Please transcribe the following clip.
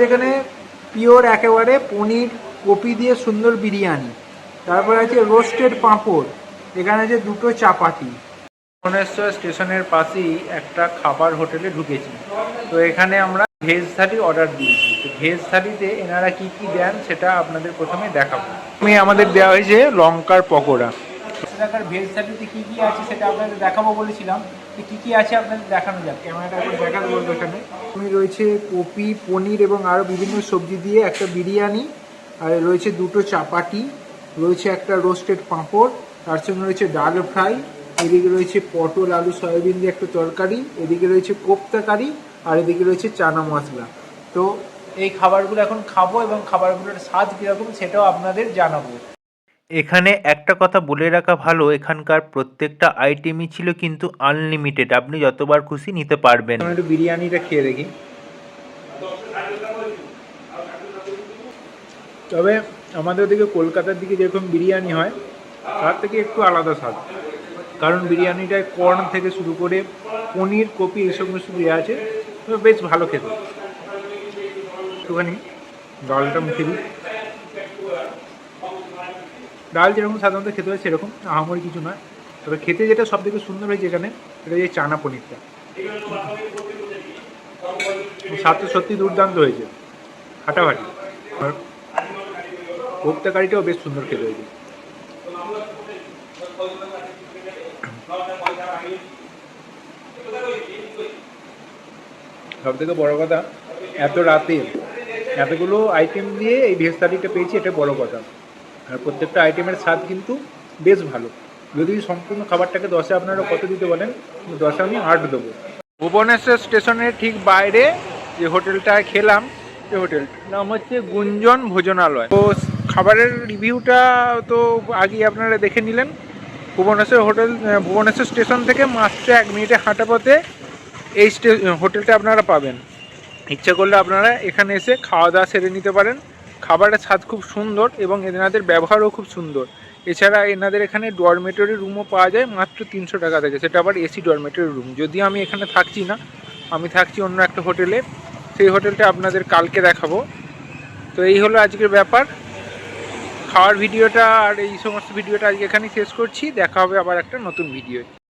আছে এখানে পিওর একেবারে পনির কপি দিয়ে সুন্দর বিরিয়ানি। তারপরে আছে রোস্টেড পাঁপড়। এখানে আছে দুটো চাপাতি। ভুবনেশ্বর স্টেশনের পাশেই একটা খাবার হোটেলে ঢুকেছি। তো এখানে আমরা ভেজ থালি অর্ডার দিয়েছি। তো ভেজ থালিতে এনারা কি কি দেন সেটা আপনাদের প্রথমে দেখাবো। আমি আমাদের দেওয়া হয়েছে লঙ্কার পকোড়া। টাকার ভেজ থালিতে কি কি আছে সেটা আপনাদের দেখাবো বলেছিলাম। তো কী কী আছে আপনাদের দেখানো যাক। ক্যামেরাটা এখন দেখাতে বলব এখানে। আমি রয়েছে কপি পনির এবং আরও বিভিন্ন সবজি দিয়ে একটা বিরিয়ানি আর রয়েছে দুটো চাপাটি রয়েছে একটা রোস্টেড পাঁপড় তার সঙ্গে রয়েছে ডাল ফ্রাই এদিকে রয়েছে পটল আলু সয়াবিন দিয়ে একটা তরকারি এদিকে রয়েছে কোপ্তা কারি আর এদিকে রয়েছে চানা মশলা। তো এই খাবারগুলো এখন খাব এবং খাবারগুলোর স্বাদ কীরকম সেটাও আপনাদের জানাব। এখানে একটা কথা বলে রাখা ভালো, এখানকার প্রত্যেকটা আইটেমই ছিল কিন্তু আনলিমিটেড আপনি যতবার খুশি নিতে পারবেন। একটু বিরিয়ানিটা খেয়ে দেখি। তবে আমাদের ওদিকে কলকাতার দিকে যেরকম বিরিয়ানি হয়, তার থেকে একটু আলাদা স্বাদ। কারণ বিরিয়ানিটায় কর্ন থেকে শুরু করে পনির, কপি এই সমস্ত দেওয়া আছে বেশ ভালো খেতে। একটুখানি ডালটা মুখে দিই। ডাল যেরকম সাধারণত খেতে হয় সেরকম আহামরি কিছু নয়। তবে খেতে যেটা সব থেকে সুন্দর হয়েছে এখানে সেটা হচ্ছে চানা পনিরটা। স্বাদটা সত্যি দুর্দান্ত হয়েছে। ফাটাফাটি আর কোপ্তা কারিটাও বেশ সুন্দর খেতে হয়েছে। সব থেকে বড় কথা, এত রাতে এতগুলো আইটেম দিয়ে এই ভেজ পেয়েছি, এটা বড় কথা। আর প্রত্যেকটা আইটেমের স্বাদ কিন্তু বেশ ভালো। যদি সম্পূর্ণ খাবারটাকে দশে আপনারা কত দিতে বলেন? দশে আমি আট দেবো। ভুবনেশ্বর স্টেশনের ঠিক বাইরে যে হোটেলটায় খেলাম যে হোটেল নাম হচ্ছে গুঞ্জন ভোজনালয়। তো খাবারের রিভিউটা তো আগে আপনারা দেখে নিলেন। ভুবনেশ্বর হোটেল ভুবনেশ্বর স্টেশন থেকে মাত্র এক মিনিটে হাঁটা পথে এই হোটেলটা আপনারা পাবেন। ইচ্ছা করলে আপনারা এখানে এসে খাওয়া দাওয়া সেরে নিতে পারেন। খাবারের স্বাদ খুব সুন্দর এবং এনাদের ব্যবহারও খুব সুন্দর। এছাড়া এনাদের এখানে ডরমেটরি রুমও পাওয়া যায় মাত্র তিনশো টাকা থেকে। সেটা আবার এসি ডরমেটরি রুম যদি আমি এখানে থাকছি না, আমি থাকছি অন্য একটা হোটেলে, সেই হোটেলটা আপনাদের কালকে দেখাবো। তো এই হলো আজকের ব্যাপার। খাওয়ার ভিডিওটা আর এই সমস্ত ভিডিওটা আজকে এখানেই শেষ করছি। দেখা হবে আবার একটা নতুন ভিডিও